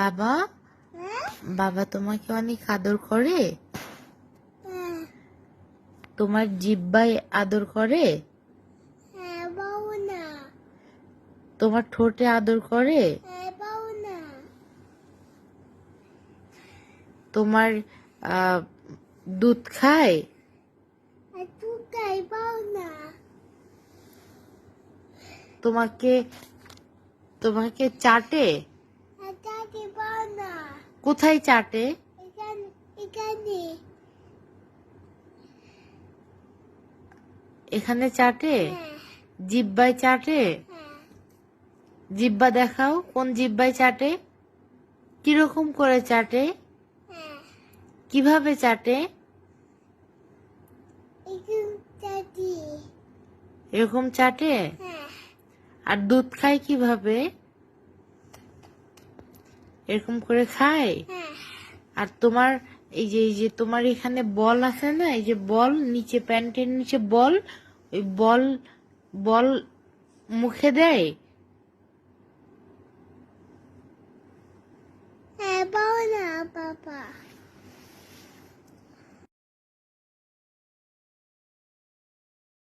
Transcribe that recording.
বাবা? বাবা তোমাকে অনেক আদর করে। তোমার জিব্বাই আদর করে? তোমার ঠোঁটে আদর করে? তোমার দুধ খায়? তোমাকে তোমাকে চাটে? কোথায় চাটে? এখানে চাটে? হ্যাঁ। জিব্বাই চাটে? হ্যাঁ। জিব্বা দেখাও কোন জিব্বাই চাটে? কীরকম করে চাটে? হ্যাঁ। কীভাবে চাটে? এরকম চাটে। আর দুধ খায় কীভাবে? এরকম করে খায়? হ্যাঁ। আর তোমার এই যে এই যে তোমার এখানে বল আছে না এই যে বল নিচে প্যান্টের নিচে বল ওই বল বল মুখে দেয়? হ্যাঁ বাবা।